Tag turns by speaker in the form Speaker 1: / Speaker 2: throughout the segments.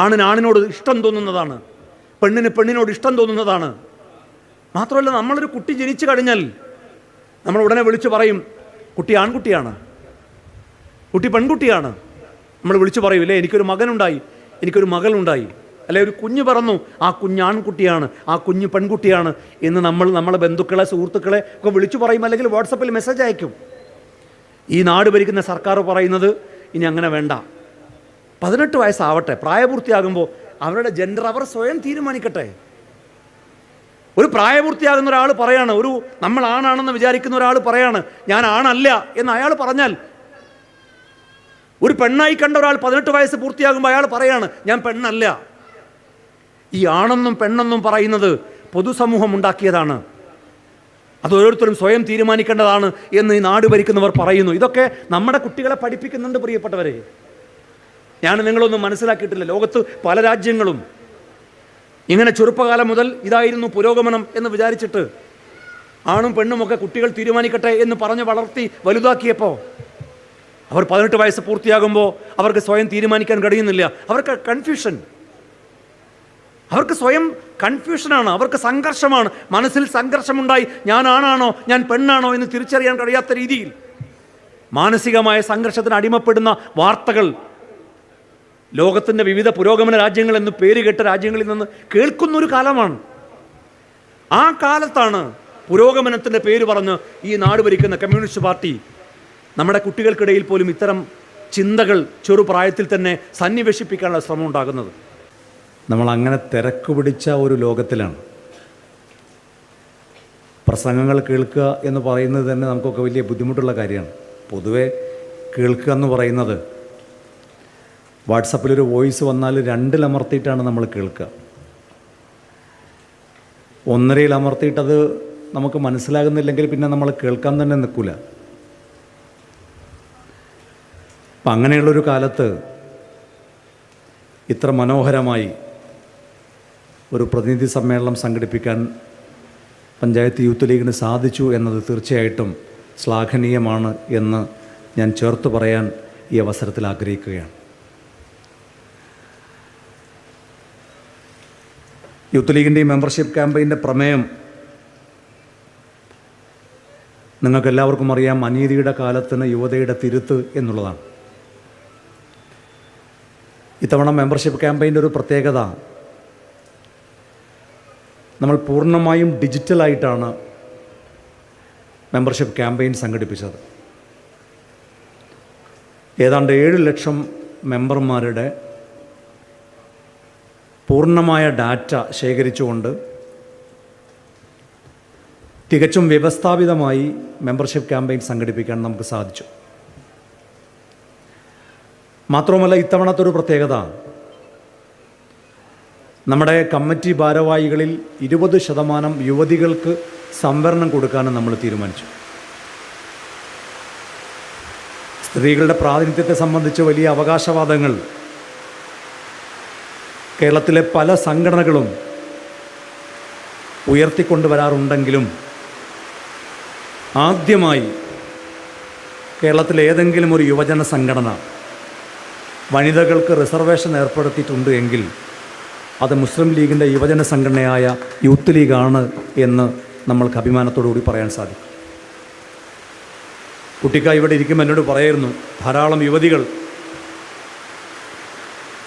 Speaker 1: ആണിന് ആണിനോട് ഇഷ്ടം തോന്നുന്നതാണ്. പെണ്ണിന് പെണ്ണിനോട് ഇഷ്ടം തോന്നുന്നതാണ്. മാത്രമല്ല നമ്മളൊരു കുട്ടി ജനിച്ചു കഴിഞ്ഞാൽ നമ്മൾ ഉടനെ വിളിച്ചു പറയും കുട്ടി ആൺകുട്ടിയാണ്. കുട്ടി പെൺകുട്ടിയാണ്. നമ്മൾ വിളിച്ചു പറയും അല്ലേ എനിക്കൊരു മകനുണ്ടായി എനിക്കൊരു മകളുണ്ടായി. അല്ലെ ഒരു കുഞ്ഞ് പറന്നു ആ കുഞ്ഞ് ആൺകുട്ടിയാണ് ആ കുഞ്ഞ് പെൺകുട്ടിയാണ് എന്ന് നമ്മൾ നമ്മളെ ബന്ധുക്കളെ സുഹൃത്തുക്കളെ ഒക്കെ വിളിച്ചു പറയും അല്ലെങ്കിൽ വാട്സപ്പിൽ മെസ്സേജ് അയക്കും. ഈ നാട് ഭരിക്കുന്ന സർക്കാർ പറയുന്നത് ഇനി അങ്ങനെ വേണ്ട. പതിനെട്ട് വയസ്സാവട്ടെ പ്രായപൂർത്തിയാകുമ്പോൾ അവരുടെ ജെൻഡർ അവർ സ്വയം തീരുമാനിക്കട്ടെ. ഒരു പ്രായപൂർത്തിയാകുന്ന ഒരാൾ പറയാണ് ഒരു നമ്മൾ ആണാണെന്ന് വിചാരിക്കുന്ന ഒരാൾ പറയാണ് ഞാൻ ആണല്ല എന്ന് അയാൾ പറഞ്ഞാൽ ഒരു പെണ്ണായി കണ്ട ഒരാൾ പതിനെട്ട് വയസ്സ് പൂർത്തിയാകുമ്പോൾ അയാൾ പറയാണ് ഞാൻ പെണ്ണല്ല. ഈ ആണെന്നും പെണ്ണെന്നും പറയുന്നത് പൊതുസമൂഹം ഉണ്ടാക്കിയതാണ്. അത് ഓരോരുത്തരും സ്വയം തീരുമാനിക്കേണ്ടതാണ് എന്ന് ഈ നാട് ഭരിക്കുന്നവർ പറയുന്നു. ഇതൊക്കെ നമ്മുടെ കുട്ടികളെ പഠിപ്പിക്കുന്നുണ്ട് പ്രിയപ്പെട്ടവരെ. ഞാൻ നിങ്ങളൊന്നും മനസ്സിലാക്കിയിട്ടില്ല. ലോകത്ത് പല രാജ്യങ്ങളും ഇങ്ങനെ ചെറുപ്പകാലം മുതൽ ഇതായിരുന്നു പുരോഗമനം എന്ന് വിചാരിച്ചിട്ട് ആണും പെണ്ണുമൊക്കെ കുട്ടികൾ തീരുമാനിക്കട്ടെ എന്ന് പറഞ്ഞ് വളർത്തി വലുതാക്കിയപ്പോൾ അവർ പതിനെട്ട് വയസ്സ് പൂർത്തിയാകുമ്പോൾ അവർക്ക് സ്വയം തീരുമാനിക്കാൻ കഴിയുന്നില്ല. അവർക്ക് കൺഫ്യൂഷൻ അവർക്ക് സ്വയം കൺഫ്യൂഷനാണ് അവർക്ക് സംഘർഷമാണ്. മനസ്സിൽ സംഘർഷമുണ്ടായി. ഞാൻ ആണാണോ? ഞാൻ പെണ്ണാണോ എന്ന് തിരിച്ചറിയാൻ കഴിയാത്ത രീതിയിൽ മാനസികമായ സംഘർഷത്തിന് അടിമപ്പെടുന്ന വാർത്തകൾ ലോകത്തിന്റെ വിവിധ പുരോഗമന രാജ്യങ്ങൾ എന്ന് പേര് കേട്ട രാജ്യങ്ങളിൽ നിന്ന് കേൾക്കുന്നൊരു കാലമാണ്. ആ കാലത്താണ് പുരോഗമനത്തിന്റെ പേര് പറഞ്ഞ് ഈ നാട് ഭരിക്കുന്ന കമ്മ്യൂണിസ്റ്റ് പാർട്ടി നമ്മുടെ കുട്ടികൾക്കിടയിൽ പോലും ഇത്തരം ചിന്തകൾ ചെറുപ്രായത്തിൽ തന്നെ സന്നിവേശിപ്പിക്കാനുള്ള ശ്രമം ഉണ്ടാകുന്നത്. നമ്മൾ അങ്ങനെ തിരക്ക് പിടിച്ച ഒരു ലോകത്തിലാണ്. പ്രസംഗങ്ങൾ കേൾക്കുക എന്ന് പറയുന്നത് തന്നെ നമുക്കൊക്കെ വലിയ ബുദ്ധിമുട്ടുള്ള കാര്യമാണ്. പൊതുവെ കേൾക്കുക എന്ന് പറയുന്നത് വാട്സപ്പിലൊരു വോയിസ് വന്നാൽ രണ്ടിലമർത്തിയിട്ടാണ് നമ്മൾ കേൾക്കുക. ഒന്നരയിൽ അമർത്തിയിട്ടത് നമുക്ക് മനസ്സിലാകുന്നില്ലെങ്കിൽ പിന്നെ നമ്മൾ കേൾക്കാൻ തന്നെ നിൽക്കില്ല അപ്പം അങ്ങനെയുള്ളൊരു കാലത്ത് ഇത്ര മനോഹരമായി ഒരു പ്രതിനിധി സമ്മേളനം സംഘടിപ്പിക്കാൻ പഞ്ചായത്ത് യൂത്ത് ലീഗിന് സാധിച്ചു എന്നത് തീർച്ചയായിട്ടും ശ്ലാഘനീയമാണ് എന്ന് ഞാൻ ചേർത്ത് പറയാൻ ഈ അവസരത്തിൽ ആഗ്രഹിക്കുകയാണ്. യൂത്ത് ലീഗിന്റെ ഈ മെമ്പർഷിപ്പ് ക്യാമ്പയിന്റെ പ്രമേയം നിങ്ങൾക്കെല്ലാവർക്കും അറിയാം അനീതിയുടെ കാലത്തിന് യുവതയുടെ തിരുത്ത് എന്നുള്ളതാണ്. ഇത്തവണ മെമ്പർഷിപ്പ് ക്യാമ്പയിന്റെ ഒരു പ്രത്യേകത നമ്മൾ പൂർണമായും ഡിജിറ്റലായിട്ടാണ് മെമ്പർഷിപ്പ് ക്യാമ്പയിൻ സംഘടിപ്പിച്ചത്. ഏതാണ്ട് ഏഴ് ലക്ഷം മെമ്പർമാരുടെ പൂർണമായ ഡാറ്റ ശേഖരിച്ചുകൊണ്ട് തികച്ചും വ്യവസ്ഥാപിതമായി മെമ്പർഷിപ്പ് ക്യാമ്പയിൻ സംഘടിപ്പിക്കാൻ നമുക്ക് സാധിച്ചു. മാത്രവുമല്ല ഇത്തവണത്തെ ഒരു പ്രത്യേകത. നമ്മുടെ കമ്മിറ്റി ഭാരവാഹികളിൽ ഇരുപത് ശതമാനം യുവതികൾക്ക് സംവരണം കൊടുക്കാനും നമ്മൾ തീരുമാനിച്ചു. സ്ത്രീകളുടെ പ്രാതിനിധ്യത്തെ സംബന്ധിച്ച് വലിയ അവകാശവാദങ്ങൾ കേരളത്തിലെ പല സംഘടനകളും ഉയർത്തിക്കൊണ്ടുവരാറുണ്ടെങ്കിലും ആദ്യമായി കേരളത്തിലെ ഏതെങ്കിലും ഒരു യുവജന സംഘടന വനിതകൾക്ക് റിസർവേഷൻ ഏർപ്പെടുത്തിയിട്ടുണ്ട് എങ്കിൽ അത് മുസ്ലിം ലീഗിന്റെ യുവജന സംഘടനയായ യൂത്ത് ലീഗാണ് എന്ന് നമ്മൾക്ക് അഭിമാനത്തോടു കൂടി പറയാൻ സാധിക്കും. കുട്ടിക്കായി ഇവിടെ ഇരിക്കുമ്പോൾ എന്നോട് പറയായിരുന്നു ധാരാളം യുവതികൾ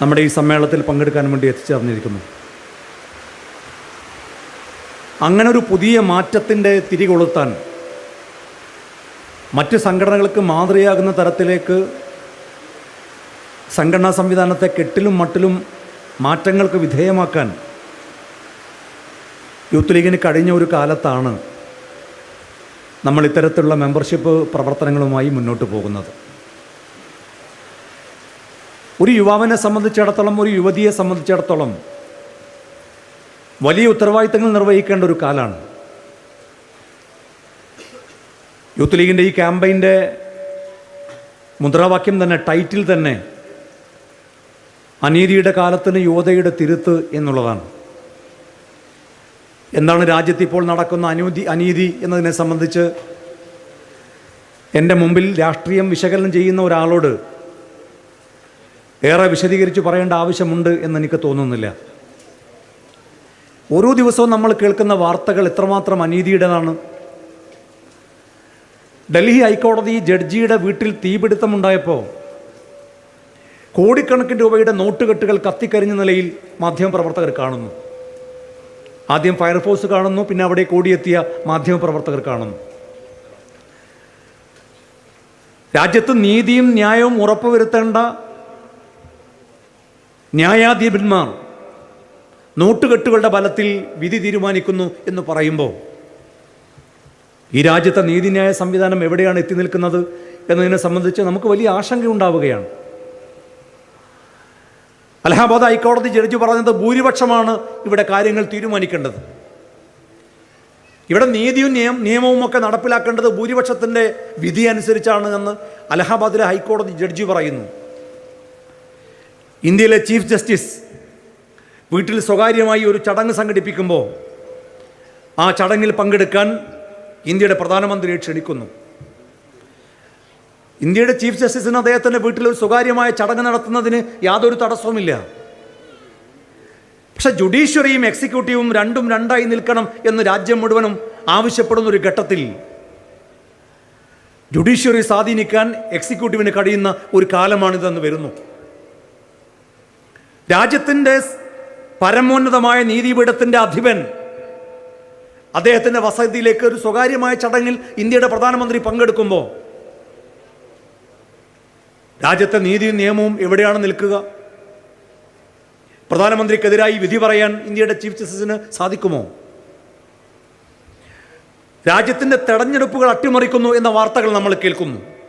Speaker 1: നമ്മുടെ ഈ സമ്മേളനത്തിൽ പങ്കെടുക്കാൻ വേണ്ടി എത്തിച്ചേർന്നിരിക്കുന്നു. അങ്ങനെ ഒരു പുതിയ മാറ്റത്തിന്റെ തിരികൊളുത്താൻ മറ്റ് സംഘടനകൾക്ക് മാതൃയാകുന്ന തരത്തിലേക്ക് സംഘടനാ സംവിധാനത്തെ കെട്ടിലും മട്ടിലും മാറ്റങ്ങൾക്ക് വിധേയമാക്കാൻ യൂത്ത് ലീഗിന് കഴിഞ്ഞ ഒരു കാലത്താണ് നമ്മൾ ഇത്തരത്തിലുള്ള മെമ്പർഷിപ്പ് പ്രവർത്തനങ്ങളുമായി മുന്നോട്ട് പോകുന്നത്. ഒരു യുവാവിനെ സംബന്ധിച്ചിടത്തോളം ഒരു യുവതിയെ സംബന്ധിച്ചിടത്തോളം വലിയ ഉത്തരവാദിത്തങ്ങൾ നിർവഹിക്കേണ്ട ഒരു കാലമാണ് യൂത്ത് ലീഗിന്റെ ഈ ക്യാമ്പയിന്റെ മുദ്രാവാക്യം തന്നെ ടൈറ്റിൽ തന്നെ അനീതിയുടെ കാലത്തിന് യുവതയുടെ തിരുത്ത് എന്നുള്ളതാണ്. എന്താണ് രാജ്യത്ത് ഇപ്പോൾ നടക്കുന്ന അനുതി അനീതി എന്നതിനെ സംബന്ധിച്ച് എന്റെ മുമ്പിൽ രാഷ്ട്രീയം വിശകലനം ചെയ്യുന്ന ഒരാളോട് ഏറെ വിശദീകരിച്ച് പറയേണ്ട ആവശ്യമുണ്ട് എന്ന് എനിക്ക് തോന്നുന്നില്ല. ഓരോ ദിവസവും നമ്മൾ കേൾക്കുന്ന വാർത്തകൾ എത്രമാത്രം അനീതിയുടേതാണ്. ഡൽഹി ഹൈക്കോടതി ജഡ്ജിയുടെ വീട്ടിൽ തീപിടുത്തമുണ്ടായപ്പോൾ കോടിക്കണക്കിന് രൂപയുടെ നോട്ടുകെട്ടുകൾ കത്തിക്കരിഞ്ഞ നിലയിൽ മാധ്യമപ്രവർത്തകർ കാണുന്നു. ആദ്യം ഫയർഫോഴ്സ് കാണുന്നു പിന്നെ അവിടെ കൂടിയെത്തിയ മാധ്യമപ്രവർത്തകർ കാണുന്നു. രാജ്യത്ത് നീതിയും ന്യായവും ഉറപ്പുവരുത്തേണ്ട ന്യായാധിപന്മാർ നോട്ടുകെട്ടുകളുടെ ബലത്തിൽ വിധി തീരുമാനിക്കുന്നു എന്ന് പറയുമ്പോൾ ഈ രാജ്യത്തെ നീതിന്യായ സംവിധാനം എവിടെയാണ് എത്തി നിൽക്കുന്നത് എന്നതിനെ സംബന്ധിച്ച് നമുക്ക് വലിയ ആശങ്കയുണ്ടാവുകയാണ്. അലഹാബാദ് ഹൈക്കോടതി ജഡ്ജി പറഞ്ഞത് ഭൂരിപക്ഷമാണ് ഇവിടെ കാര്യങ്ങൾ തീരുമാനിക്കേണ്ടത്. ഇവിടെ നീതിയും നിയമ നിയമവും ഒക്കെ നടപ്പിലാക്കേണ്ടത് ഭൂരിപക്ഷത്തിന്റെ വിധി അനുസരിച്ചാണ് എന്ന് അലഹാബാദിലെ ഹൈക്കോടതി ജഡ്ജി പറയുന്നു. ഇന്ത്യയിലെ ചീഫ് ജസ്റ്റിസ് വീട്ടിൽ സ്വകാര്യമായി ഒരു ചടങ്ങ് സംഘടിപ്പിക്കുമ്പോൾ ആ ചടങ്ങിൽ പങ്കെടുക്കാൻ ഇന്ത്യയുടെ പ്രധാനമന്ത്രിയെ ക്ഷണിക്കുന്നു. ഇന്ത്യയുടെ ചീഫ് ജസ്റ്റിസിന് അദ്ദേഹത്തിന്റെ വീട്ടിൽ ഒരു സ്വകാര്യമായ ചടങ്ങ് നടത്തുന്നതിന് യാതൊരു തടസ്സവുമില്ല. പക്ഷേ ജുഡീഷ്യറിയും എക്സിക്യൂട്ടീവും രണ്ടും രണ്ടായി നിൽക്കണം എന്ന് രാജ്യം മുഴുവനും ആവശ്യപ്പെടുന്ന ഒരു ഘട്ടത്തിൽ ജുഡീഷ്യറി സ്വാധീനിക്കാൻ എക്സിക്യൂട്ടീവിന് കഴിയുന്ന ഒരു കാലമാണിതെന്ന് വരുന്നു. രാജ്യത്തിന്റെ പരമോന്നതമായ നീതിപീഠത്തിന്റെ അധിപൻ. അദ്ദേഹത്തിന്റെ വസതിയിലേക്ക് ഒരു സ്വകാര്യമായ ചടങ്ങിൽ ഇന്ത്യയുടെ പ്രധാനമന്ത്രി പങ്കെടുക്കുമ്പോൾ രാജ്യത്തെ നീതിയും നിയമവും എവിടെയാണ് നിൽക്കുക? പ്രധാനമന്ത്രിക്കെതിരായി വിധി പറയാൻ ഇന്ത്യയുടെ ചീഫ് ജസ്റ്റിസിന് സാധിക്കുമോ? രാജ്യത്തിന്റെ തെരഞ്ഞെടുപ്പുകൾ അട്ടിമറിക്കുന്നു എന്ന വാർത്തകൾ നമ്മൾ കേൾക്കുന്നു.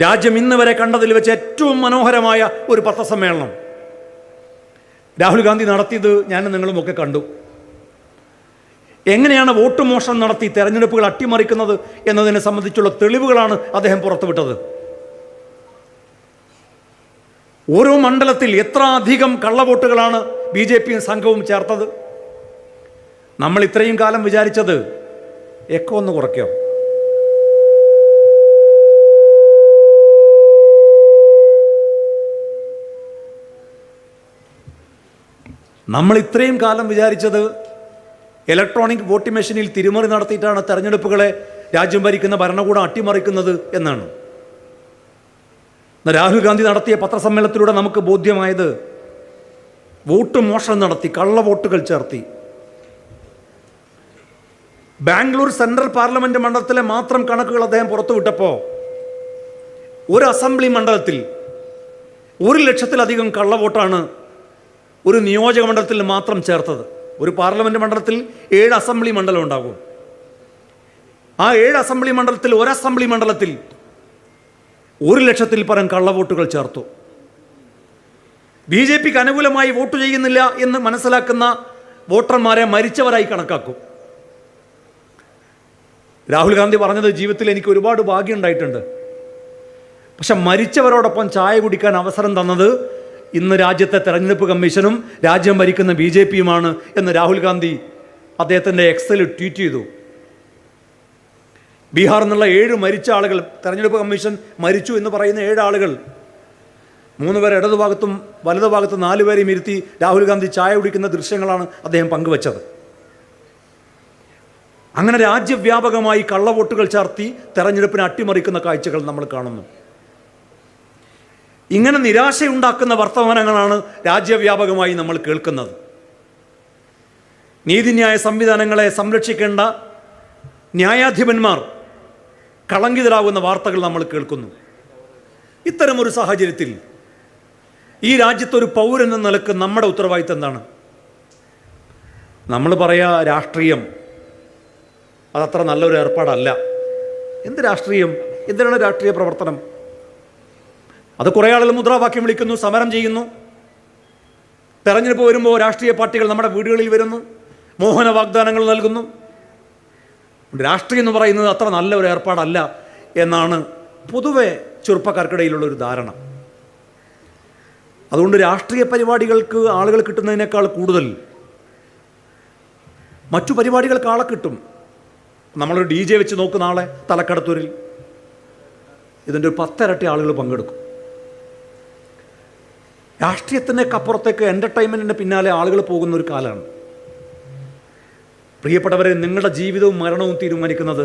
Speaker 1: രാജ്യം ഇന്ന് വരെ കണ്ടതിൽ വെച്ച് ഏറ്റവും മനോഹരമായ ഒരു പത്രസമ്മേളനം. രാഹുൽ ഗാന്ധി നടത്തിയത് ഞാൻ നിങ്ങളുമൊക്കെ കണ്ടു. എങ്ങനെയാണ് വോട്ട് മോഷണം നടത്തി തെരഞ്ഞെടുപ്പുകൾ അട്ടിമറിക്കുന്നത് എന്നതിനെ സംബന്ധിച്ചുള്ള തെളിവുകളാണ് അദ്ദേഹം പുറത്തുവിട്ടത്. ഓരോ മണ്ഡലത്തിൽ എത്ര അധികം കള്ളവോട്ടുകളാണ് ബി ജെ പിയും സംഘവും ചേർത്തത്. നമ്മൾ ഇത്രയും കാലം വിചാരിച്ചത് എക്കോ ഒന്ന് കുറയ്ക്കോ. നമ്മൾ ഇത്രയും കാലം വിചാരിച്ചത് ഇലക്ട്രോണിക് വോട്ടിംഗ് മെഷീനിൽ തിരിമറി നടത്തിയിട്ടാണ് തെരഞ്ഞെടുപ്പുകളെ രാജ്യം ഭരിക്കുന്ന ഭരണകൂടം അട്ടിമറിക്കുന്നത് എന്നാണ്. രാഹുൽ ഗാന്ധി നടത്തിയ പത്രസമ്മേളനത്തിലൂടെ നമുക്ക് ബോധ്യമായത് വോട്ട് മോഷണം നടത്തി കള്ള വോട്ടുകൾ ചേർത്തി. ബാംഗ്ലൂർ സെൻട്രൽ പാർലമെന്റ് മണ്ഡലത്തിലെ മാത്രം കണക്കുകൾ അദ്ദേഹം പുറത്തുവിട്ടപ്പോൾ ഒരു അസംബ്ലി മണ്ഡലത്തിൽ ഒരു ലക്ഷത്തിലധികം കള്ളവോട്ടാണ് ഒരു നിയോജക മണ്ഡലത്തിൽ മാത്രം ചേർത്തത്. ഒരു പാർലമെന്റ് മണ്ഡലത്തിൽ ഏഴ് അസംബ്ലി മണ്ഡലം ഉണ്ടാകും. ആ ഏഴ് അസംബ്ലി മണ്ഡലത്തിൽ ഒരു അസംബ്ലി മണ്ഡലത്തിൽ ഒരു ലക്ഷത്തിൽ പരം കള്ളവോട്ടുകൾ ചേർത്തു. ബി ജെ പിക്ക് അനുകൂലമായി വോട്ട് ചെയ്യുന്നില്ല എന്ന് മനസ്സിലാക്കുന്ന വോട്ടർമാരെ മരിച്ചവരായി കണക്കാക്കും. രാഹുൽ ഗാന്ധി പറഞ്ഞത് ജീവിതത്തിൽ എനിക്ക് ഒരുപാട് ഭാഗ്യം ഉണ്ടായിട്ടുണ്ട്. പക്ഷെ മരിച്ചവരോടൊപ്പം ചായ കുടിക്കാൻ അവസരം തന്നത് ഇന്ന് രാജ്യത്തെ തെരഞ്ഞെടുപ്പ് കമ്മീഷനും രാജ്യം ഭരിക്കുന്ന ബി ജെ പിയുമാണ് എന്ന് രാഹുൽ ഗാന്ധി അദ്ദേഹത്തിന്റെ എക്സൽ ട്വീറ്റ് ചെയ്തു. ബീഹാർ എന്നുള്ള ഏഴ് മരിച്ച ആളുകൾ തെരഞ്ഞെടുപ്പ് കമ്മീഷൻ മരിച്ചു എന്ന് പറയുന്ന ഏഴ് ആളുകൾ മൂന്ന് പേർ ഇടതുഭാഗത്തും വലതുഭാഗത്തും നാല് പേരെയും ഇരുത്തി രാഹുൽ ഗാന്ധി ചായ കുടിക്കുന്ന ദൃശ്യങ്ങളാണ് അദ്ദേഹം പങ്കുവച്ചത്. അങ്ങനെ രാജ്യവ്യാപകമായി കള്ളവോട്ടുകൾ ചേർത്തി തെരഞ്ഞെടുപ്പിനെ അട്ടിമറിക്കുന്ന കാഴ്ചകൾ നമ്മൾ കാണുന്നു. ഇങ്ങനെ നിരാശയുണ്ടാക്കുന്ന വർത്തമാനങ്ങളാണ് രാജ്യവ്യാപകമായി നമ്മൾ കേൾക്കുന്നത്. നീതിന്യായ സംവിധാനങ്ങളെ സംരക്ഷിക്കേണ്ട ന്യായാധിപന്മാർ കളങ്കിതരാകുന്ന വാർത്തകൾ നമ്മൾ കേൾക്കുന്നു. ഇത്തരമൊരു സാഹചര്യത്തിൽ ഈ രാജ്യത്തൊരു പൗരൻ എന്ന നിലയ്ക്ക് നമ്മുടെ ഉത്തരവാദിത്തം എന്താണ്? നമ്മൾ പറയാ രാഷ്ട്രീയം അതത്ര നല്ലൊരു ഏർപ്പാടല്ല. എന്ത് രാഷ്ട്രീയം? എന്തിനാണ് രാഷ്ട്രീയ പ്രവർത്തനം? അത് കുറേ ആളുകൾ മുദ്രാവാക്യം വിളിക്കുന്നു സമരം ചെയ്യുന്നു. തെരഞ്ഞെടുപ്പ് വരുമ്പോൾ രാഷ്ട്രീയ പാർട്ടികൾ നമ്മുടെ വീടുകളിൽ വരുന്നു മോഹന വാഗ്ദാനങ്ങൾ നൽകുന്നു. രാഷ്ട്രീയം എന്ന് പറയുന്നത് അത്ര നല്ല ഒരു ഏർപ്പാടല്ല എന്നാണ് പൊതുവെ ചെറുപ്പക്കാർക്കിടയിലുള്ള ഒരു ധാരണ. അതുകൊണ്ട് രാഷ്ട്രീയ പരിപാടികൾക്ക് ആളുകൾ കിട്ടുന്നതിനേക്കാൾ കൂടുതൽ മറ്റു പരിപാടികൾക്ക് ആളെ കിട്ടും. നമ്മളൊരു ഡി ജെ വെച്ച് നോക്കും നാളെ തലക്കടത്തൂരിൽ. ഇതിന്റെ ഒരു പത്തിരട്ടി ആളുകൾ പങ്കെടുക്കും. രാഷ്ട്രീയത്തിനൊക്കെ അപ്പുറത്തേക്ക് എന്റർടൈൻമെന്റിന്റെ പിന്നാലെ ആളുകൾ പോകുന്ന ഒരു കാലമാണ്. പ്രിയപ്പെട്ടവരെ നിങ്ങളുടെ ജീവിതവും മരണവും തീരുമാനിക്കുന്നത്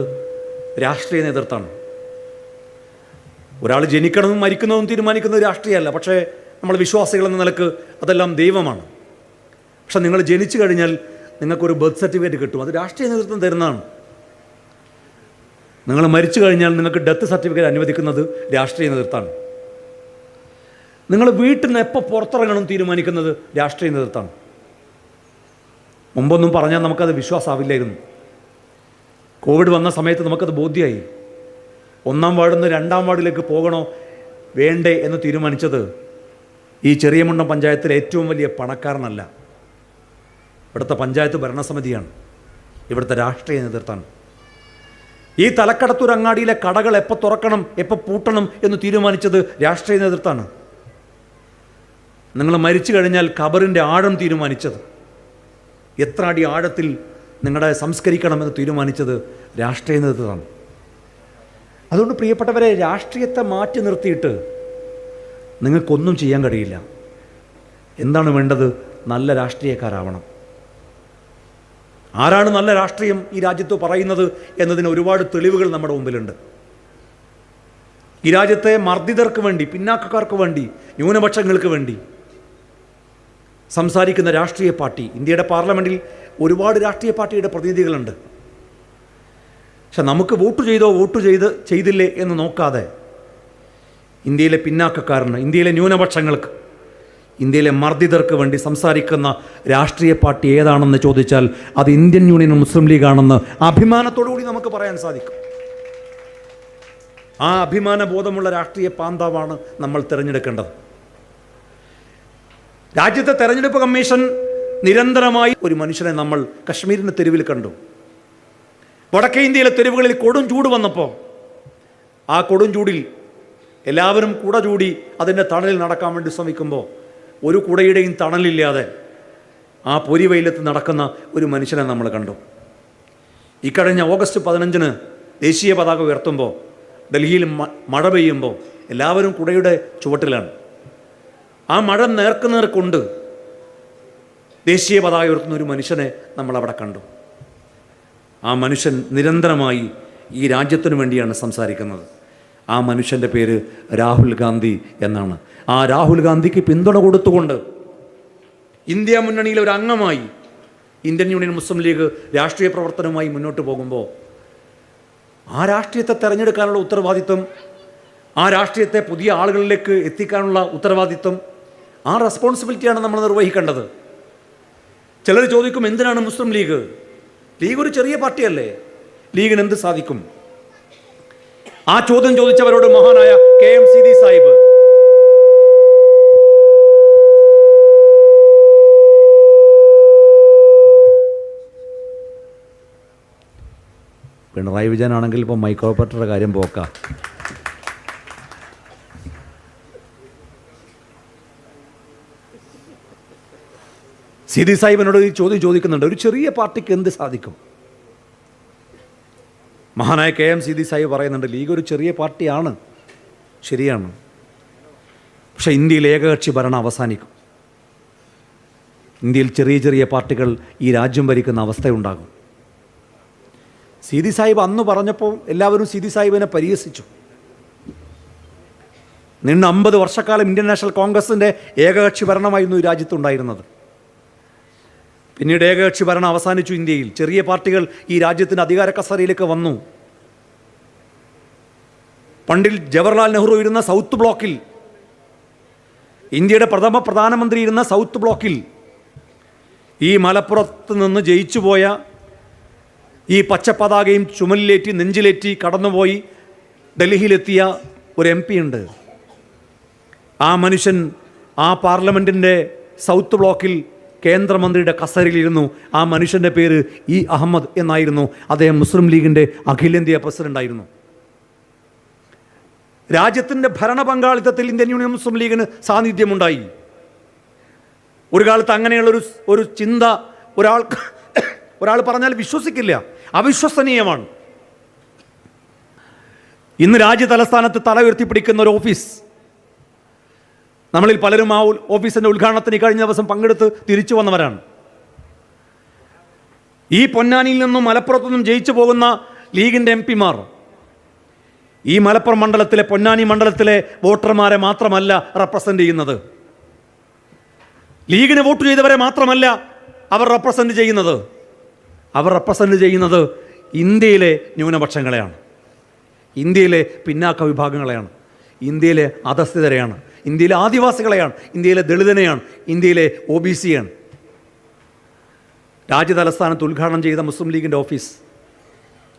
Speaker 1: രാഷ്ട്രീയ നേതൃത്വമാണ്. ഒരാൾ ജനിക്കണതും മരിക്കുന്നതും തീരുമാനിക്കുന്നത് രാഷ്ട്രീയമല്ല പക്ഷേ നമ്മൾ വിശ്വാസികൾ എന്ന നിലയ്ക്ക് അതെല്ലാം ദൈവമാണ്. പക്ഷെ നിങ്ങൾ ജനിച്ചു കഴിഞ്ഞാൽ നിങ്ങൾക്കൊരു ബർത്ത് സർട്ടിഫിക്കറ്റ് കിട്ടും അത് രാഷ്ട്രീയ നേതൃത്വം തരുന്നതാണ്. നിങ്ങൾ മരിച്ചു കഴിഞ്ഞാൽ നിങ്ങൾക്ക് ഡെത്ത് സർട്ടിഫിക്കറ്റ് അനുവദിക്കുന്നത് രാഷ്ട്രീയ നേതൃത്വമാണ്. നിങ്ങൾ വീട്ടിൽ നിന്ന് എപ്പോൾ പുറത്തിറങ്ങണം തീരുമാനിക്കുന്നത്? രാഷ്ട്രീയ നേതൃത്വമാണ്. മുമ്പൊന്നും പറഞ്ഞാൽ നമുക്കത് വിശ്വാസമാവില്ലായിരുന്നു കോവിഡ് വന്ന സമയത്ത് നമുക്കത് ബോധ്യമായി ഒന്നാം വാർഡിൽ നിന്ന് രണ്ടാം വാർഡിലേക്ക് പോകണോ? വേണ്ടേ എന്ന് തീരുമാനിച്ചത് ഈ ചെറിയ ചെറിയമുണ്ടം പഞ്ചായത്തിലെ ഏറ്റവും വലിയ പണക്കാരനല്ല. ഇവിടുത്തെ പഞ്ചായത്ത് ഭരണസമിതിയാണ്. ഇവിടുത്തെ രാഷ്ട്രീയ നേതൃത്വമാണ്. ഈ തലക്കടത്തൂർ അങ്ങാടിയിലെ കടകൾ എപ്പോൾ തുറക്കണം എപ്പോൾ പൂട്ടണം എന്ന് തീരുമാനിച്ചത് രാഷ്ട്രീയ നേതൃത്വമാണ്. നിങ്ങൾ മരിച്ചു കഴിഞ്ഞാൽ ഖബറിന്റെ ആഴം തീരുമാനിച്ചത്. എത്ര അടി ആഴത്തിൽ നിങ്ങളെ സംസ്കരിക്കണമെന്ന് തീരുമാനിച്ചത് രാഷ്ട്രീയ നേതൃത്വമാണ്. അതുകൊണ്ട് പ്രിയപ്പെട്ടവരെ രാഷ്ട്രീയത്തെ മാറ്റി നിർത്തിയിട്ട് നിങ്ങൾക്കൊന്നും ചെയ്യാൻ കഴിയില്ല. എന്താണ് വേണ്ടത്? നല്ല രാഷ്ട്രീയക്കാരാവണം. ആരാണ് നല്ല രാഷ്ട്രീയം ഈ രാജ്യത്ത് പറയുന്നത് എന്നതിന് ഒരുപാട് തെളിവുകൾ നമ്മുടെ മുമ്പിലുണ്ട്. ഈ രാജ്യത്തെ മർദ്ദിതർക്ക് വേണ്ടി പിന്നാക്കക്കാർക്ക് വേണ്ടി ന്യൂനപക്ഷങ്ങൾക്ക് വേണ്ടി സംസാരിക്കുന്ന രാഷ്ട്രീയ പാർട്ടി. ഇന്ത്യയുടെ പാർലമെന്റിൽ ഒരുപാട് രാഷ്ട്രീയ പാർട്ടിയുടെ പ്രതിനിധികളുണ്ട്. പക്ഷെ നമുക്ക് വോട്ട് ചെയ്തോ വോട്ട് ചെയ്ത് ചെയ്തില്ലേ എന്ന് നോക്കാതെ ഇന്ത്യയിലെ പിന്നാക്കക്കാരന് ഇന്ത്യയിലെ ന്യൂനപക്ഷങ്ങൾക്ക് ഇന്ത്യയിലെ മർദ്ദിതർക്ക് വേണ്ടി സംസാരിക്കുന്ന രാഷ്ട്രീയ പാർട്ടി ഏതാണെന്ന് ചോദിച്ചാൽ അത് ഇന്ത്യൻ യൂണിയൻ മുസ്ലിം ലീഗാണെന്ന് അഭിമാനത്തോടു കൂടി നമുക്ക് പറയാൻ സാധിക്കും. ആ അഭിമാന ബോധമുള്ള രാഷ്ട്രീയ പാന്താവാണ് നമ്മൾ തിരഞ്ഞെടുക്കേണ്ടത്. രാജ്യത്തെ തെരഞ്ഞെടുപ്പ് കമ്മീഷൻ നിരന്തരമായി ഒരു മനുഷ്യനെ നമ്മൾ കശ്മീരിന്റെ തെരുവിൽ കണ്ടു. വടക്കേ ഇന്ത്യയിലെ തെരുവുകളിൽ കൊടും ചൂട് വന്നപ്പോൾ ആ കൊടും ചൂടിൽ എല്ലാവരും കുട ചൂടി അതിന്റെ തണലിൽ നടക്കാൻ വേണ്ടി ശ്രമിക്കുമ്പോൾ ഒരു കുടയുടെയും തണലില്ലാതെ ആ പൊരി വെയിലത്ത് നടക്കുന്ന ഒരു മനുഷ്യനെ നമ്മൾ കണ്ടു. ഇക്കഴിഞ്ഞ ഓഗസ്റ്റ് പതിനഞ്ചിന് ദേശീയ പതാക ഉയർത്തുമ്പോൾ ഡൽഹിയിൽ മഴ പെയ്യുമ്പോൾ എല്ലാവരും കുടയുടെ ചുവട്ടിലാണ്. ആ മഴ നേർക്ക് നേർക്കൊണ്ട് ദേശീയ പതാക ഉയർത്തുന്ന ഒരു മനുഷ്യനെ നമ്മളവിടെ കണ്ടു. ആ മനുഷ്യൻ നിരന്തരമായി ഈ രാജ്യത്തിനു വേണ്ടിയാണ് സംസാരിക്കുന്നത്. ആ മനുഷ്യന്റെ പേര് രാഹുൽ ഗാന്ധി എന്നാണ്. ആ രാഹുൽ ഗാന്ധിക്ക് പിന്തുണ കൊടുത്തുകൊണ്ട് ഇന്ത്യ മുന്നണിയിലെ ഒരു അംഗമായി ഇന്ത്യൻ യൂണിയൻ മുസ്ലിം ലീഗ് രാഷ്ട്രീയ പ്രവർത്തനവുമായി മുന്നോട്ട് പോകുമ്പോൾ ആ രാഷ്ട്രീയത്തെ തെരഞ്ഞെടുക്കാനുള്ള ഉത്തരവാദിത്വം ആ രാഷ്ട്രീയത്തെ പുതിയ ആളുകളിലേക്ക് എത്തിക്കാനുള്ള ഉത്തരവാദിത്വം ആ റെസ്പോൺസിബിലിറ്റിയാണ് നമ്മൾ നിർവഹിക്കേണ്ടത്. ചിലർ ചോദിക്കും എന്തിനാണ് മുസ്ലിം ലീഗ്? ലീഗ് ഒരു ചെറിയ പാർട്ടിയല്ലേ? ലീഗിന് എന്ത് സാധിക്കും? ആ ചോദ്യം ചോദിച്ചവരോട് മഹാനായ K M C Sahib Pinarayi വിജയനാണെങ്കിൽ ഇപ്പോൾ മൈക്രോ ഓപ്പറേറ്ററുടെ കാര്യം പോക്ക. സി ഡി സാഹിബിനോട് ഈ ചോദ്യം ചോദിക്കുന്നുണ്ട്. ഒരു ചെറിയ പാർട്ടിക്ക് എന്ത് സാധിക്കും? മഹാനായ കെ എം സീതി സാഹിബ് പറയുന്നുണ്ട് ലീഗ് ഒരു ചെറിയ പാർട്ടിയാണ്. ശരിയാണ്. പക്ഷേ ഇന്ത്യയിൽ ഏകകക്ഷി ഭരണം അവസാനിക്കും. ഇന്ത്യയിൽ ചെറിയ ചെറിയ പാർട്ടികൾ ഈ രാജ്യം ഭരിക്കുന്ന അവസ്ഥയുണ്ടാകും. സീതി സാഹിബ് അന്ന് പറഞ്ഞപ്പോൾ എല്ലാവരും സീതി സാഹിബിനെ പരിഹസിച്ചു. നിന്ന് അമ്പത് വർഷക്കാലം ഇന്ത്യൻ നാഷണൽ കോൺഗ്രസിന്റെ ഏകകക്ഷി ഭരണമായിരുന്നു ഈ രാജ്യത്തുണ്ടായിരുന്നത്. പിന്നീട് ഏകകക്ഷി ഭരണം അവസാനിച്ചു ഇന്ത്യയിൽ. ചെറിയ പാർട്ടികൾ ഈ രാജ്യത്തിന്റെ അധികാര കസറിയിലേക്ക് വന്നു. പണ്ടിൽ ജവഹർലാൽ നെഹ്റു ഇരുന്ന സൗത്ത് ബ്ലോക്കിൽ ഇന്ത്യയുടെ പ്രഥമ പ്രധാനമന്ത്രി ഇരുന്ന സൗത്ത് ബ്ലോക്കിൽ ഈ മലപ്പുറത്ത് നിന്ന് ജയിച്ചുപോയ ഈ പച്ചപ്പതാകയും ചുമലിലേറ്റി നെഞ്ചിലേറ്റി കടന്നുപോയി ഡൽഹിയിലെത്തിയ ഒരു എം പി ഉണ്ട്. ആ മനുഷ്യൻ ആ പാർലമെന്റിന്റെ സൗത്ത് ബ്ലോക്കിൽ കേന്ദ്രമന്ത്രിയുടെ കസേരയിലിരുന്നു. ആ മനുഷ്യന്റെ പേര് ഇ അഹമ്മദ് എന്നായിരുന്നു. അദ്ദേഹം മുസ്ലിം ലീഗിന്റെ അഖിലേന്ത്യാ പ്രസിഡന്റായിരുന്നു രാജ്യത്തിന്റെ ഭരണ പങ്കാളിത്തത്തിൽ ഇന്ത്യൻ യൂണിയൻ മുസ്ലിം ലീഗിന് സാന്നിധ്യമുണ്ടായി. ഒരു കാലത്ത് അങ്ങനെയുള്ളൊരു ഒരു ചിന്ത ഒരാൾ ഒരാൾ പറഞ്ഞാൽ വിശ്വസിക്കില്ല. അവിശ്വസനീയമാണ്. ഇന്ന് രാജ്യ തലസ്ഥാനത്ത് തല ഉയർത്തിപ്പിടിക്കുന്ന ഒരു ഓഫീസ് നമ്മളിൽ പലരും ആ ഓഫീസിന്റെ ഉദ്ഘാടനത്തിന് കഴിഞ്ഞ ദിവസം പങ്കെടുത്ത് തിരിച്ചു വന്നവരാണ്. ഈ പൊന്നാനിയിൽ നിന്നും മലപ്പുറത്തു നിന്നും ജയിച്ചു പോകുന്ന ലീഗിന്റെ എം പിമാർ. ഈ മലപ്പുറം മണ്ഡലത്തിലെ പൊന്നാനി മണ്ഡലത്തിലെ വോട്ടർമാരെ മാത്രമല്ല റെപ്രസെന്റ് ചെയ്യുന്നത്. ലീഗിന് വോട്ട് ചെയ്തവരെ മാത്രമല്ല അവർ റെപ്രസെന്റ് ചെയ്യുന്നത്. അവർ റെപ്രസെന്റ് ചെയ്യുന്നത് ഇന്ത്യയിലെ ന്യൂനപക്ഷങ്ങളെയാണ്. ഇന്ത്യയിലെ പിന്നാക്ക വിഭാഗങ്ങളെയാണ്. ഇന്ത്യയിലെ അധസ്ഥിതരെയാണ്. ഇന്ത്യയിലെ ആദിവാസികളെയാണ് ഇന്ത്യയിലെ ദളിതനെയാണ് ഇന്ത്യയിലെ ഒ ബി സിയാണ് രാജ്യതലസ്ഥാനത്ത് ഉദ്ഘാടനം ചെയ്ത മുസ്ലിം ലീഗിന്റെ ഓഫീസ്.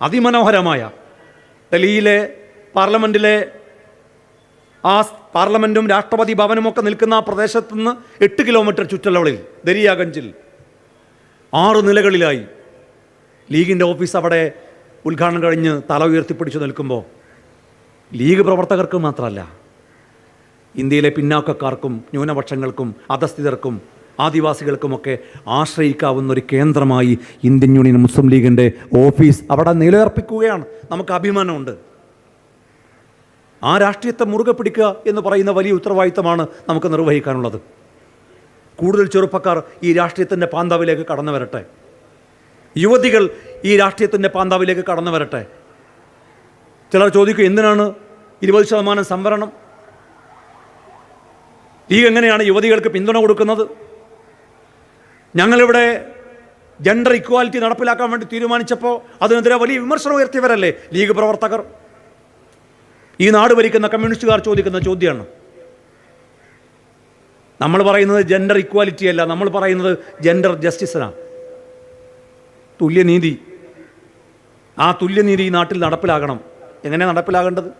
Speaker 1: അതിമനോഹരമായ ഡൽഹിയിലെ പാർലമെന്റിലെ ആ പാർലമെന്റും രാഷ്ട്രപതി ഭവനും ഒക്കെ നിൽക്കുന്ന ആ പ്രദേശത്ത് നിന്ന് എട്ട് കിലോമീറ്റർ ചുറ്റളവിൽ ദരിയാഗഞ്ചിൽ ആറ് നിലകളിലായി ലീഗിന്റെ ഓഫീസ് അവിടെ ഉദ്ഘാടനം കഴിഞ്ഞ് തല ഉയർത്തിപ്പിടിച്ച് നിൽക്കുമ്പോൾ ലീഗ് പ്രവർത്തകർക്ക് മാത്രമല്ല ഇന്ത്യയിലെ പിന്നാക്കക്കാർക്കും ന്യൂനപക്ഷങ്ങൾക്കും അധസ്ഥിതർക്കും ആദിവാസികൾക്കുമൊക്കെ ആശ്രയിക്കാവുന്ന ഒരു കേന്ദ്രമായി ഇന്ത്യൻ യൂണിയൻ മുസ്ലിം ലീഗിന്റെ ഓഫീസ് അവിടെ നിലയർപ്പിക്കുകയാണ്. നമുക്ക് അഭിമാനമുണ്ട്. ആ രാഷ്ട്രീയത്തെ മുറുകെ പിടിക്കുക എന്ന് പറയുന്ന വലിയ ഉത്തരവാദിത്തമാണ് നമുക്ക് നിർവഹിക്കാനുള്ളത്. കൂടുതൽ ചെറുപ്പക്കാർ ഈ രാഷ്ട്രീയത്തിന്റെ പാന്താവിലേക്ക് കടന്നു വരട്ടെ. യുവതികൾ ഈ രാഷ്ട്രീയത്തിന്റെ പാന്താവിലേക്ക് കടന്നു വരട്ടെ. ചിലർ ചോദിക്കും എന്തിനാണ് ഇരുപത് ശതമാനം സംവരണം? ലീഗ് എങ്ങനെയാണ് യുവതികൾക്ക് പിന്തുണ കൊടുക്കുന്നത്? ഞങ്ങളിവിടെ ജെൻഡർ ഇക്വാലിറ്റി നടപ്പിലാക്കാൻ വേണ്ടി തീരുമാനിച്ചപ്പോൾ അതിനെതിരെ വലിയ വിമർശനം ഉയർത്തിയവരല്ലേ ലീഗ് പ്രവർത്തകർ? ഈ നാട് ഭരിക്കുന്ന കമ്മ്യൂണിസ്റ്റുകാർ ചോദിക്കുന്ന ചോദ്യമാണ്. നമ്മൾ പറയുന്നത് ജെൻഡർ ഇക്വാലിറ്റി അല്ല നമ്മൾ പറയുന്നത് ജെൻഡർ ജസ്റ്റിസിനാണ് തുല്യനീതി. ആ തുല്യനീതി ഈ നാട്ടിൽ നടപ്പിലാകണം. എങ്ങനെയാണ് നടപ്പിലാകേണ്ടത്?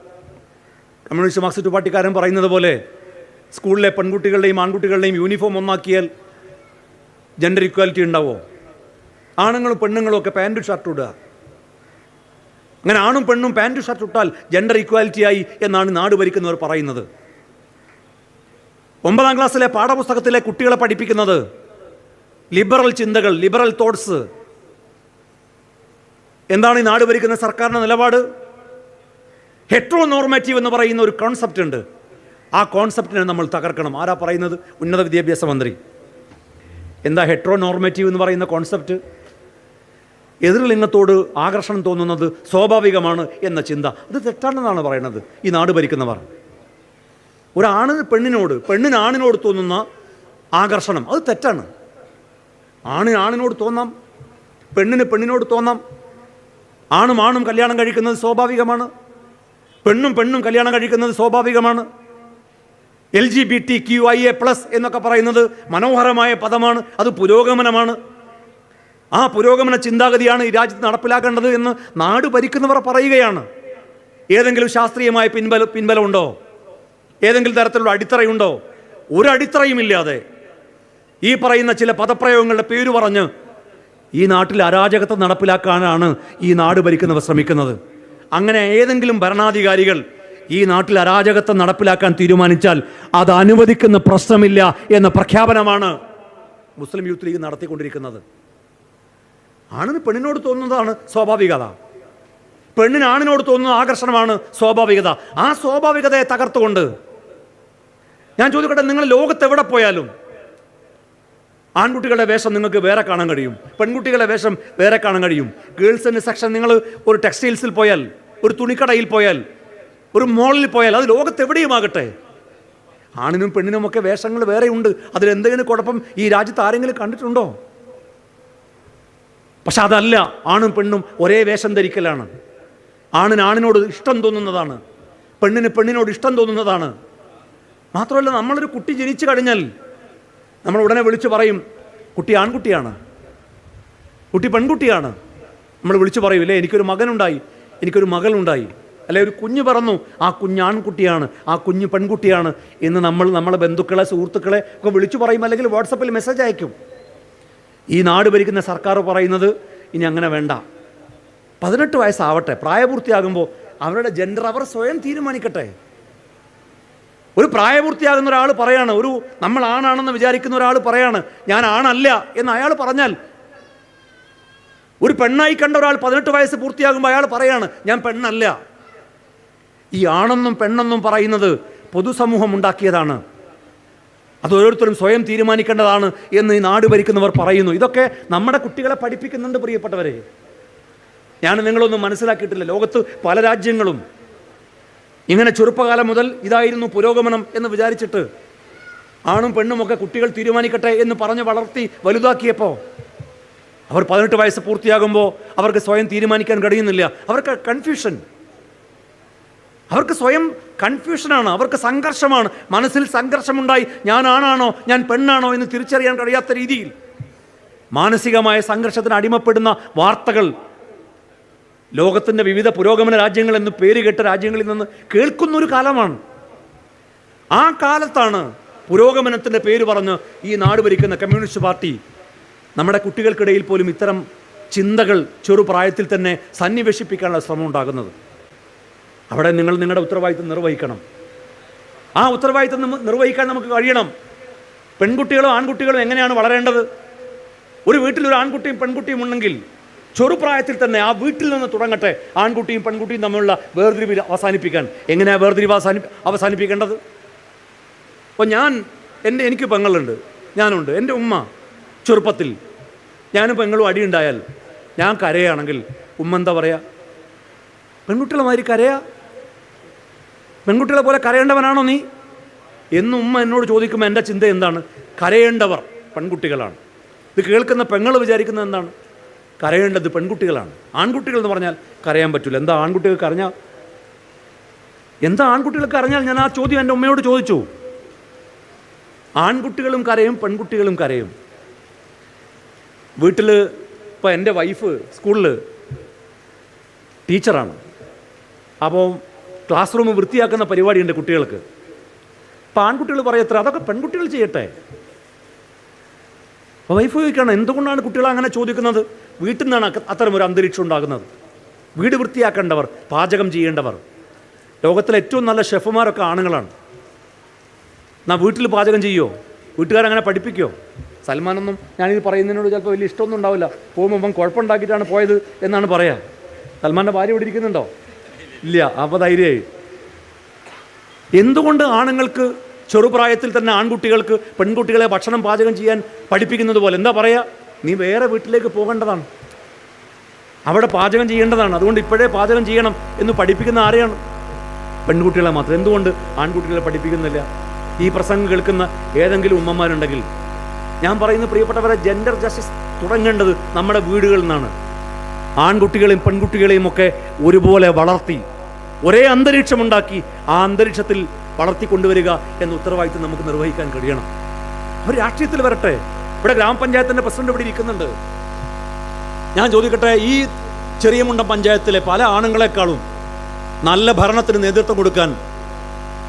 Speaker 1: കമ്മ്യൂണിസ്റ്റ് മാർക്സിസ്റ്റ് പാർട്ടിക്കാരൻ പറയുന്നത് പോലെ സ്കൂളിലെ പെൺകുട്ടികളുടെയും ആൺകുട്ടികളുടെയും യൂണിഫോം ഒന്നാക്കിയാൽ ജെൻഡർ ഇക്വാലിറ്റി ഉണ്ടാവോ? ആണുങ്ങളും പെണ്ണുങ്ങളും ഒക്കെ പാന്റും ഷർട്ടും ഇടുക. അങ്ങനെ ആണും പെണ്ണും പാന്റും ഷർട്ട് ഇട്ടാൽ ജെൻഡർ ഇക്വാലിറ്റി ആയി എന്നാണ് നാട് ഭരിക്കുന്നവർ പറയുന്നത്. ഒമ്പതാം ക്ലാസ്സിലെ പാഠപുസ്തകത്തിലെ കുട്ടികളെ പഠിപ്പിക്കുന്നത് ലിബറൽ ചിന്തകൾ ലിബറൽ തോട്ട്സ് എന്താണ് ഈ നാട് ഭരിക്കുന്ന സർക്കാരിന്റെ നിലപാട്? ഹെട്രോ നോർമാറ്റീവ് എന്ന് പറയുന്ന ഒരു കോൺസെപ്റ്റ് ഉണ്ട്. ആ കോൺസെപ്റ്റിനെ നമ്മൾ തകർക്കണം. ആരാ പറയുന്നത്? ഉന്നത വിദ്യാഭ്യാസ മന്ത്രി. എന്താ ഹെട്രോ നോർമേറ്റീവ് എന്ന് പറയുന്ന കോൺസെപ്റ്റ് എതിർലിംഗത്തോട് ആകർഷണം തോന്നുന്നത് സ്വാഭാവികമാണ് എന്ന ചിന്ത. അത് തെറ്റാണെന്നാണ് പറയുന്നത് ഈ നാട് ഭരിക്കുന്നവർ. ഒരാണ് പെണ്ണിനോട് പെണ്ണിന് ആണിനോട് തോന്നുന്ന ആകർഷണം. അത് തെറ്റാണ്. ആണിന് ആണിനോട് തോന്നാം പെണ്ണിന് പെണ്ണിനോട് തോന്നാം. ആണും ആണും കല്യാണം കഴിക്കുന്നത് സ്വാഭാവികമാണ്. പെണ്ണും പെണ്ണും കല്യാണം കഴിക്കുന്നത് സ്വാഭാവികമാണ്. L G B T Q I A plus എന്നൊക്കെ പറയുന്നത് മനോഹരമായ പദമാണ് അത് പുരോഗമനമാണ്. ആ പുരോഗമന ചിന്താഗതിയാണ് ഈ രാജ്യത്ത് നടപ്പിലാക്കേണ്ടത് എന്ന് നാട് ഭരിക്കുന്നവർ പറയുകയാണ്. ഏതെങ്കിലും ശാസ്ത്രീയമായ പിൻബല പിൻബലമുണ്ടോ? ഏതെങ്കിലും തരത്തിലുള്ള അടിത്തറയുണ്ടോ? ഒരു അടിത്തറയുമില്ലാതെ ഈ പറയുന്ന ചില പദപ്രയോഗങ്ങളുടെ പേര് പറഞ്ഞ് ഈ നാട്ടിൽ അരാജകത്വം നടപ്പിലാക്കാനാണ് ഈ നാട് ഭരിക്കുന്നവർ ശ്രമിക്കുന്നത്. അങ്ങനെ ഏതെങ്കിലും ഭരണാധികാരികൾ ഈ നാട്ടിൽ അരാജകത്വം നടപ്പിലാക്കാൻ തീരുമാനിച്ചാൽ അത് അനുവദിക്കുന്ന പ്രശ്നമില്ല എന്ന പ്രഖ്യാപനമാണ് മുസ്ലിം യൂത്ത് ലീഗ് നടത്തിക്കൊണ്ടിരിക്കുന്നത്. ആണിന് പെണ്ണിനോട് തോന്നുന്നതാണ് സ്വാഭാവികത. പെണ്ണിന് ആണിനോട് തോന്നുന്ന ആകർഷണമാണ് സ്വാഭാവികത. ആ സ്വാഭാവികതയെ തകർത്തുകൊണ്ട്. ഞാൻ ചോദിക്കട്ടെ നിങ്ങൾ ലോകത്ത് എവിടെ പോയാലും ആൺകുട്ടികളുടെ വേഷം നിങ്ങൾക്ക് വേറെ കാണാൻ കഴിയും. പെൺകുട്ടികളുടെ വേഷം വേറെ കാണാൻ കഴിയും. ഗേൾസിന്റെ സെക്ഷൻ നിങ്ങൾ ഒരു ടെക്സ്റ്റൈൽസിൽ പോയാൽ ഒരു തുണിക്കടയിൽ പോയാൽ ഒരു മോളിൽ പോയാൽ അത് ലോകത്ത് എവിടെയുമാകട്ടെ ആണിനും പെണ്ണിനും ഒക്കെ വേഷങ്ങൾ വേറെയുണ്ട്. അതിലെന്തെങ്കിലും കുഴപ്പം ഈ രാജ്യത്ത് ആരെങ്കിലും കണ്ടിട്ടുണ്ടോ? പക്ഷെ അതല്ല ആണും പെണ്ണും ഒരേ വേഷം ധരിക്കലാണ്. ആണിന് ആണിനോട് ഇഷ്ടം തോന്നുന്നതാണ്. പെണ്ണിന് പെണ്ണിനോട് ഇഷ്ടം തോന്നുന്നതാണ്. മാത്രമല്ല നമ്മളൊരു കുട്ടി ജനിച്ചു കഴിഞ്ഞാൽ നമ്മൾ ഉടനെ വിളിച്ചു പറയും കുട്ടി ആൺകുട്ടിയാണ്. കുട്ടി പെൺകുട്ടിയാണ്. നമ്മൾ വിളിച്ചു അല്ലേ എനിക്കൊരു മകനുണ്ടായി. എനിക്കൊരു മകളുണ്ടായി. അല്ലെ ഒരു കുഞ്ഞ് പറന്നു ആ കുഞ്ഞ് ആൺകുട്ടിയാണ് ആ കുഞ്ഞ് പെൺകുട്ടിയാണ് എന്ന് നമ്മൾ നമ്മളെ ബന്ധുക്കളെ സുഹൃത്തുക്കളെ ഒക്കെ വിളിച്ചു പറയും അല്ലെങ്കിൽ വാട്സപ്പിൽ മെസ്സേജ് അയക്കും. ഈ നാട് ഭരിക്കുന്ന സർക്കാർ പറയുന്നത് ഇനി അങ്ങനെ വേണ്ട. പതിനെട്ട് വയസ്സാവട്ടെ പ്രായപൂർത്തിയാകുമ്പോൾ അവരുടെ ജെൻഡർ അവർ സ്വയം തീരുമാനിക്കട്ടെ. ഒരു പ്രായപൂർത്തിയാകുന്ന ഒരാൾ പറയാണ് ഒരു നമ്മൾ ആണാണെന്ന് വിചാരിക്കുന്ന ഒരാൾ പറയാണ് ഞാൻ ആണല്ല എന്ന് അയാൾ പറഞ്ഞാൽ ഒരു പെണ്ണായി കണ്ട ഒരാൾ പതിനെട്ട് വയസ്സ് പൂർത്തിയാകുമ്പോൾ അയാൾ പറയാണ് ഞാൻ പെണ്ണല്ല. ഈ ആണെന്നും പെണ്ണെന്നും പറയുന്നത് പൊതുസമൂഹം ഉണ്ടാക്കിയതാണ്. അത് ഓരോരുത്തരും സ്വയം തീരുമാനിക്കേണ്ടതാണ് എന്ന് ഈ നാട് ഭരിക്കുന്നവർ പറയുന്നു. ഇതൊക്കെ നമ്മുടെ കുട്ടികളെ പഠിപ്പിക്കുന്നുണ്ട് പ്രിയപ്പെട്ടവരെ. ഞാൻ നിങ്ങളൊന്നും മനസ്സിലാക്കിയിട്ടില്ല. ലോകത്ത് പല രാജ്യങ്ങളും ഇങ്ങനെ ചെറുപ്പകാലം മുതൽ ഇതായിരുന്നു പുരോഗമനം എന്ന് വിചാരിച്ചിട്ട് ആണും പെണ്ണുമൊക്കെ കുട്ടികൾ തീരുമാനിക്കട്ടെ എന്ന് പറഞ്ഞ് വളർത്തി വലുതാക്കിയപ്പോൾ അവർ പതിനെട്ട് വയസ്സ് പൂർത്തിയാകുമ്പോൾ അവർക്ക് സ്വയം തീരുമാനിക്കാൻ കഴിയുന്നില്ല. അവർക്ക് കൺഫ്യൂഷൻ. അവർക്ക് സ്വയം കൺഫ്യൂഷനാണ് അവർക്ക് സംഘർഷമാണ്. മനസ്സിൽ സംഘർഷമുണ്ടായി ഞാൻ ആണാണോ ഞാൻ പെണ്ണാണോ എന്ന് തിരിച്ചറിയാൻ കഴിയാത്ത രീതിയിൽ മാനസികമായ സംഘർഷത്തിന് അടിമപ്പെടുന്ന വാർത്തകൾ ലോകത്തിന്റെ വിവിധ പുരോഗമന രാജ്യങ്ങൾ എന്ന് പേരുകെട്ട കേട്ട രാജ്യങ്ങളിൽ നിന്ന് കേൾക്കുന്നൊരു കാലമാണ്. ആ കാലത്താണ് പുരോഗമനത്തിന്റെ പേര് പറഞ്ഞ് ഈ നാട് ഭരിക്കുന്ന കമ്മ്യൂണിസ്റ്റ് പാർട്ടി നമ്മുടെ കുട്ടികൾക്കിടയിൽ പോലും ഇത്തരം ചിന്തകൾ ചെറുപ്രായത്തിൽ തന്നെ സന്നിവേശിപ്പിക്കാനുള്ള ശ്രമം ഉണ്ടാകുന്നത് അവിടെ നിങ്ങൾ നിങ്ങളുടെ ഉത്തരവാദിത്വം നിർവഹിക്കണം. ആ ഉത്തരവാദിത്വം നിർവഹിക്കാൻ നമുക്ക് കഴിയണം. പെൺകുട്ടികളും ആൺകുട്ടികളും എങ്ങനെയാണ് വളരേണ്ടത്? ഒരു വീട്ടിൽ ഒരു ആൺകുട്ടിയും പെൺകുട്ടിയും ഉണ്ടെങ്കിൽ ചെറുപ്രായത്തിൽ തന്നെ ആ വീട്ടിൽ നിന്ന് തുടങ്ങട്ടെ. ആൺകുട്ടിയും പെൺകുട്ടിയും തമ്മിലുള്ള വേർതിരിവ് അവസാനിപ്പിക്കാൻ. എങ്ങനെയാണ് വേർതിരിവ് അവസാനി അവസാനിപ്പിക്കേണ്ടത്? അപ്പോൾ ഞാൻ എന്റെ എനിക്ക് പെങ്ങളുണ്ട്. ഞാനുണ്ട്. എന്റെ ഉമ്മ ചെറുപ്പത്തിൽ ഞാനും പെങ്ങളും അടിയുണ്ടായാൽ ഞാൻ കരയാണെങ്കിൽ ഉമ്മ എന്താ പറയുക പെൺകുട്ടികളുമാതിരി കരയാ? പെൺകുട്ടികളെ പോലെ കരയേണ്ടവനാണോ നീ? എന്ന് ഉമ്മ എന്നോട് ചോദിക്കുമ്പോൾ എന്റെ ചിന്ത എന്താണ്? കരയേണ്ടവർ പെൺകുട്ടികളാണ്. ഇത് കേൾക്കുന്ന പെങ്ങൾ വിചാരിക്കുന്നത് എന്താണ്? കരയേണ്ടത് പെൺകുട്ടികളാണ്. ആൺകുട്ടികൾ എന്ന് പറഞ്ഞാൽ കരയാൻ പറ്റില്ല എന്താ ആൺകുട്ടികൾക്ക് അറിഞ്ഞാൽ എന്താ ആൺകുട്ടികൾക്ക് അറിഞ്ഞാൽ ഞാൻ ആ ചോദ്യം എന്റെ ഉമ്മയോട് ചോദിച്ചു. ആൺകുട്ടികളും കരയും പെൺകുട്ടികളും കരയും. വീട്ടിൽ ഇപ്പോൾ എന്റെ വൈഫ് സ്കൂളിൽ ടീച്ചറാണ് അപ്പോൾ ക്ലാസ് റൂം വൃത്തിയാക്കുന്ന പരിപാടിയുണ്ട് കുട്ടികൾക്ക്. അപ്പോൾ ആൺകുട്ടികൾ പറയത്ര അതൊക്കെ പെൺകുട്ടികൾ ചെയ്യട്ടെ. അപ്പോൾ വൈഫ് ചോദിക്കണം എന്തുകൊണ്ടാണ് കുട്ടികൾ അങ്ങനെ ചോദിക്കുന്നത്? വീട്ടിൽ നിന്നാണ് അത്തരം ഒരു അന്തരീക്ഷം ഉണ്ടാകുന്നത്. വീട് വൃത്തിയാക്കേണ്ടവർ പാചകം ചെയ്യേണ്ടവർ. ലോകത്തിലെ ഏറ്റവും നല്ല ഷെഫുമാരൊക്കെ ആണുങ്ങളാണ്. എന്നാൽ വീട്ടിൽ പാചകം ചെയ്യുമോ വീട്ടുകാരങ്ങനെ പഠിപ്പിക്കുമോ സൽമാനൊന്നും ഞാനിത് പറയുന്നതിനോട് ചിലപ്പോൾ വലിയ ഇഷ്ടമൊന്നും ഉണ്ടാവില്ല. പോകുമ്പോൾ കുഴപ്പമുണ്ടാക്കിയിട്ടാണ് പോയത് എന്നാണ് പറയുക സൽമാന്റെ ഭാര്യ ഇവിടെ ഇരിക്കുന്നുണ്ടോ? ഇല്ല അപ്പോൾ ധൈര്യമായി. എന്തുകൊണ്ട് ആണുങ്ങൾക്ക് ചെറുപ്രായത്തിൽ തന്നെ ആൺകുട്ടികൾക്ക് പെൺകുട്ടികളെ ഭക്ഷണം പാചകം ചെയ്യാൻ പഠിപ്പിക്കുന്നത് പോലെ? എന്താ പറയുക നീ വേറെ വീട്ടിലേക്ക് പോകേണ്ടതാണ്. അവിടെ പാചകം ചെയ്യേണ്ടതാണ്. അതുകൊണ്ട് ഇപ്പോഴേ പാചകം ചെയ്യണം എന്ന് പഠിപ്പിക്കുന്ന ആരെയാണ്? പെൺകുട്ടികളെ മാത്രം. എന്തുകൊണ്ട് ആൺകുട്ടികളെ പഠിപ്പിക്കുന്നില്ല? ഈ പ്രസംഗം കേൾക്കുന്ന ഏതെങ്കിലും ഉമ്മമാരുണ്ടെങ്കിൽ. ഞാൻ പറയുന്ന പ്രിയപ്പെട്ടവരെ ജെൻഡർ ജസ്റ്റിസ് തുടങ്ങേണ്ടത് നമ്മുടെ വീടുകളിൽ നിന്നാണ്. ആൺകുട്ടികളെയും പെൺകുട്ടികളെയും ഒക്കെ ഒരുപോലെ വളർത്തി ഒരേ അന്തരീക്ഷമുണ്ടാക്കി ആ അന്തരീക്ഷത്തിൽ വളർത്തിക്കൊണ്ടുവരിക എന്ന ഉത്തരവാദിത്വം നമുക്ക് നിർവഹിക്കാൻ കഴിയണം. അവർ രാഷ്ട്രീയത്തിൽ വരട്ടെ. ഇവിടെ ഗ്രാമപഞ്ചായത്തിന്റെ പ്രസിഡന്റ് ഇവിടെ ഇരിക്കുന്നുണ്ട്. ഞാൻ ചോദിക്കട്ടെ ഈ ചെറിയ മുണ്ടം പഞ്ചായത്തിലെ പല ആണുങ്ങളെക്കാളും നല്ല ഭരണത്തിന് നേതൃത്വം കൊടുക്കാൻ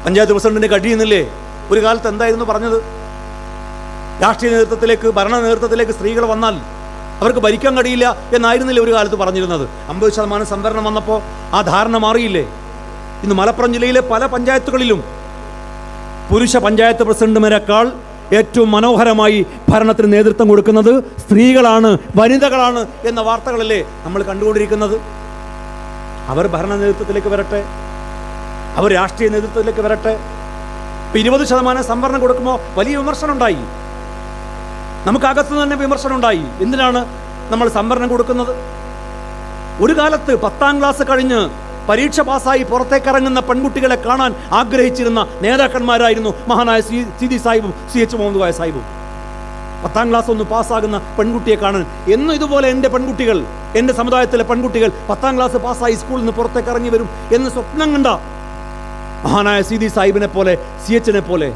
Speaker 1: പഞ്ചായത്ത് പ്രസിഡന്റിന് കഴിയുന്നില്ലേ? ഒരു കാലത്ത് എന്തായിരുന്നു പറഞ്ഞത്? രാഷ്ട്രീയ നേതൃത്വത്തിലേക്ക് ഭരണ നേതൃത്വത്തിലേക്ക് സ്ത്രീകൾ വന്നാൽ അവർക്ക് ഭരിക്കാൻ കഴിയില്ല എന്നായിരുന്നില്ലേ ഒരു കാലത്ത് പറഞ്ഞിരുന്നത്? അമ്പത് ശതമാനം സംവരണം വന്നപ്പോൾ ആ ധാരണ മാറിയില്ലേ? ഇന്ന് മലപ്പുറം ജില്ലയിലെ പല പഞ്ചായത്തുകളിലും പുരുഷ പഞ്ചായത്ത് പ്രസിഡന്റുമാരെക്കാൾ ഏറ്റവും മനോഹരമായി ഭരണത്തിന് നേതൃത്വം കൊടുക്കുന്നത് സ്ത്രീകളാണ് വനിതകളാണ് എന്ന വാർത്തകളല്ലേ നമ്മൾ കണ്ടുകൊണ്ടിരിക്കുന്നത്. അവർ ഭരണ നേതൃത്വത്തിലേക്ക് വരട്ടെ. അവർ രാഷ്ട്രീയ നേതൃത്വത്തിലേക്ക് വരട്ടെ. ഇപ്പം ഇരുപത് ശതമാനം സംവരണം കൊടുക്കുമ്പോൾ വലിയ വിമർശനം ഉണ്ടായി നമുക്കകത്തു തന്നെ വിമർശനം ഉണ്ടായി എന്തിനാണ് നമ്മൾ സംവരണം കൊടുക്കുന്നത്? ഒരു കാലത്ത് പത്താം ക്ലാസ് കഴിഞ്ഞ് പരീക്ഷ പാസ്സായി പുറത്തേക്കിറങ്ങുന്ന പെൺകുട്ടികളെ കാണാൻ ആഗ്രഹിച്ചിരുന്ന നേതാക്കന്മാരായിരുന്നു മഹാനായ സി സിദി സാഹിബും സി. എച്ച്. മുഹമ്മദ് വായ സാഹിബും. പത്താം ക്ലാസ് ഒന്ന് പാസ്സാകുന്ന പെൺകുട്ടിയെ കാണാൻ എന്നും ഇതുപോലെ എന്റെ പെൺകുട്ടികൾ എന്റെ സമുദായത്തിലെ പെൺകുട്ടികൾ പത്താം ക്ലാസ് പാസ്സായി സ്കൂളിൽ നിന്ന് പുറത്തേക്ക് ഇറങ്ങി വരും എന്ന് സ്വപ്നം കണ്ട മഹാനായ സി സിദി സാഹിബിനെ പോലെ സി എച്ചിനെ പോലെ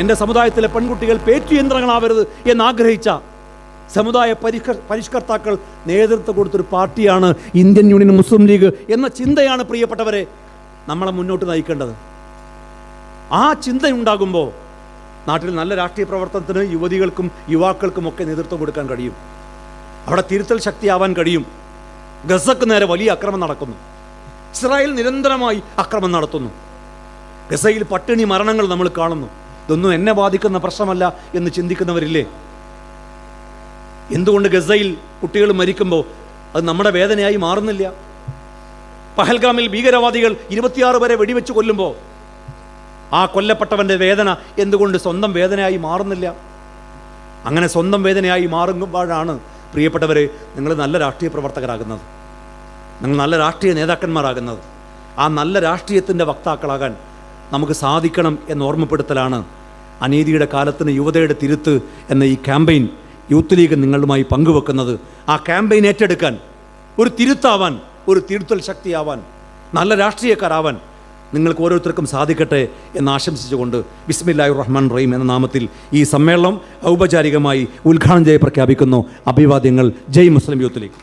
Speaker 1: എന്റെ സമുദായത്തിലെ പെൺകുട്ടികൾ പേറ്റുയന്ത്രങ്ങളാവരുത് എന്നാഗ്രഹിച്ച സമുദായ പരിഷ്ക പരിഷ്കർത്താക്കൾ നേതൃത്വം കൊടുത്തൊരു പാർട്ടിയാണ് ഇന്ത്യൻ യൂണിയൻ മുസ്ലിം ലീഗ് എന്ന ചിന്തയാണ് പ്രിയപ്പെട്ടവരെ നമ്മളെ മുന്നോട്ട് നയിക്കേണ്ടത്. ആ ചിന്തയുണ്ടാകുമ്പോൾ നാട്ടിൽ നല്ല രാഷ്ട്രീയ പ്രവർത്തനത്തിന് യുവതികൾക്കും യുവാക്കൾക്കും ഒക്കെ നേതൃത്വം കൊടുക്കാൻ കഴിയും. അവിടെ തിരുത്തൽ ശക്തിയാവാൻ കഴിയും. ഗസക്ക് നേരെ വലിയ അക്രമം നടക്കുന്നു. ഇസ്രായേൽ നിരന്തരമായി അക്രമം നടത്തുന്നു. ഗസയിൽ പട്ടിണി മരണങ്ങൾ നമ്മൾ കാണുന്നു. ഇതൊന്നും എന്നെ ബാധിക്കുന്ന പ്രശ്നമല്ല എന്ന് ചിന്തിക്കുന്നവരില്ലേ? എന്തുകൊണ്ട് ഗസയിൽ കുട്ടികൾ മരിക്കുമ്പോൾ അത് നമ്മുടെ വേദനയായി മാറുന്നില്ല? പഹൽഗാമിൽ ഭീകരവാദികൾ ഇരുപത്തിയാറ് വരെ വെടിവെച്ച് കൊല്ലുമ്പോൾ ആ കൊല്ലപ്പെട്ടവന്റെ വേദന എന്തുകൊണ്ട് സ്വന്തം വേദനയായി മാറുന്നില്ല? അങ്ങനെ സ്വന്തം വേദനയായി മാറുമ്പോഴാണ് പ്രിയപ്പെട്ടവരെ നിങ്ങൾ നല്ല രാഷ്ട്രീയ പ്രവർത്തകരാകുന്നത്. നിങ്ങൾ നല്ല രാഷ്ട്രീയ നേതാക്കന്മാരാകുന്നത്. ആ നല്ല രാഷ്ട്രീയത്തിന്റെ വക്താക്കളാകാൻ നമുക്ക് സാധിക്കണം എന്ന് ഓർമ്മപ്പെടുത്തലാണ് അനീതിയുടെ കാലത്തിന് യുവതയുടെ തിരുത്ത് എന്ന ഈ ക്യാമ്പയിൻ യൂത്ത് ലീഗ് നിങ്ങളുമായി പങ്കുവെക്കുന്നത്. ആ ക്യാമ്പയിൻ ഏറ്റെടുക്കാൻ ഒരു തിരുത്താവാൻ ഒരു തിരുത്തൽ ശക്തിയാവാൻ നല്ല രാഷ്ട്രീയക്കാരാവാൻ നിങ്ങൾക്ക് ഓരോരുത്തർക്കും സാധിക്കട്ടെ എന്ന് ആശംസിച്ചുകൊണ്ട് ബിസ്മില്ലാഹി റഹ്മാൻ റഹീം എന്ന നാമത്തിൽ ഈ സമ്മേളനം ഔപചാരികമായി ഉദ്ഘാടനം ചെയ്ത് പ്രഖ്യാപിക്കുന്നു അഭിവാദ്യങ്ങൾ. ജയ് മുസ്ലിം യൂത്ത് ലീഗ്.